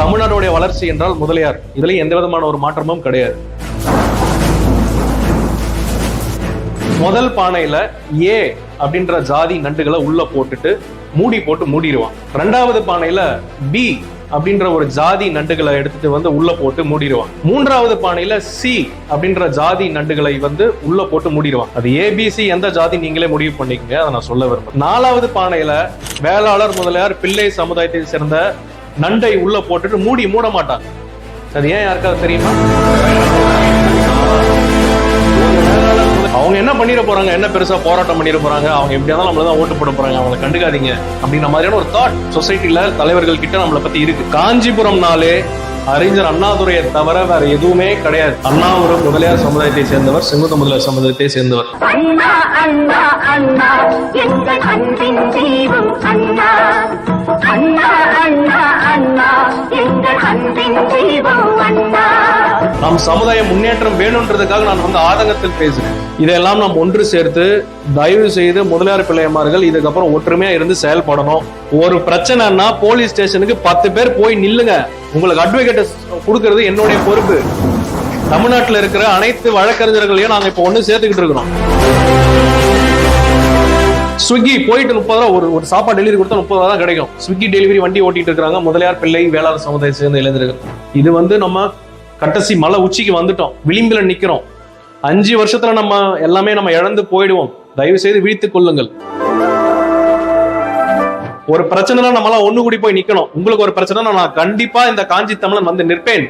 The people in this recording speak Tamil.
தமிழ்நாடுடைய வளர்ச்சி என்றால் முதலியார். இதுல எந்த விதமான ஒரு மாற்றமும் கிடையாது. முதல் பானையில ஏ அப்படின்ற ஜாதி நண்டுகளை உள்ள போட்டுட்டு மூடி போட்டு மூடிடுவான். ரெண்டாவது பானையில பி அப்படின்ற ஒரு ஜாதி நண்டுகளை எடுத்துட்டு வந்து உள்ள போட்டு மூடிடுவான். மூன்றாவது பானையில சி அப்படின்ற ஜாதி நண்டுகளை வந்து உள்ள போட்டு மூடிடுவான். அது ஏபிசி எந்த ஜாதி நீங்களே முடிவு பண்ணிக்கங்க அதை நான் சொல்ல விரும்புறேன். நாலாவது பானையில வேளாளர் முதலியார் பிள்ளை சமுதாயத்தை சேர்ந்த நண்டை உள்ள போட்டுட்டு மூடி மூட மாட்டாங்க. அது ஏன் யாருக்காவது தெரியுமா? அவங்க என்ன பண்ணிட போறாங்க? என்ன பெருசா போராட்டம் பண்ணிட போறாங்க? அவங்க எப்படியா இருந்தாலும் நம்மள தான் ஓட்டு போட போறாங்க. அவங்கள கண்டுக்காதீங்க. அப்படின்ற மாதிரியான ஒரு தாட் சொசைட்டில தலைவர்கள் கிட்ட நம்மளை பத்தி இருக்கு. காஞ்சிபுரம்னாலே அறிஞர் அண்ணாதுரையை தவிர வேற எதுவுமே கிடையாது. அண்ணா முதலியார் சமுதாயத்தை சேர்ந்தவர் செங்குத்த முதலியார் சமுதாயத்தை சேர்ந்தவர். நம் சமுதாய முன்னேற்றம் வேணுன்றதுக்காக நான் வந்து ஆதங்கத்தில் பேசுறேன். இதெல்லாம் நாம் ஒன்று சேர்த்து தயவு செய்து முதலியார் பிள்ளையமார்கள் இதுக்கப்புறம் ஒற்றுமையா இருந்து செயல்படணும். ஒரு பிரச்சனைன்னா போலீஸ் ஸ்டேஷனுக்கு பத்து பேர் போய் நில்லுங்க. உங்களுக்கு அட்வொகேட் கொடுக்கறது என்னுடைய பொறுப்பு. தமிழ்நாட்டில் இருக்கிற அனைத்து வழக்கறிஞர்களையும் நாங்க இப்போ ஒன்று சேர்த்துக்கிட்டு இருக்கிறோம். ஸ்விக்கி போயிட்டு முப்பது ரூபா ஒரு ஒரு சாப்பாடு டெலிவரி கொடுத்தா முப்பது ரூபா தான் கிடைக்கும். ஸ்விக்கி டெலிவரி வண்டி ஓட்டிட்டு இருக்காங்க முதலியார் பிள்ளை வேளாண் சமுதாயம் சேர்ந்த இளைஞர்கள். இது வந்து நம்ம கட்டசி மலை உச்சிக்கு வந்துட்டோம். விளிம்பில் நிக்கிறோம். அஞ்சு வருஷத்துல நம்ம எல்லாமே நம்ம இழந்து போயிடுவோம். தயவு செய்து விழித்துக் கொள்ளுங்கள். ஒரு பிரச்சனைனா நம்மளாம் ஒண்ணு கூடி போய் நிக்கணும். உங்களுக்கு ஒரு பிரச்சனை நான் கண்டிப்பா இந்த காஞ்சி தமிழன் வந்து நிற்பேன்.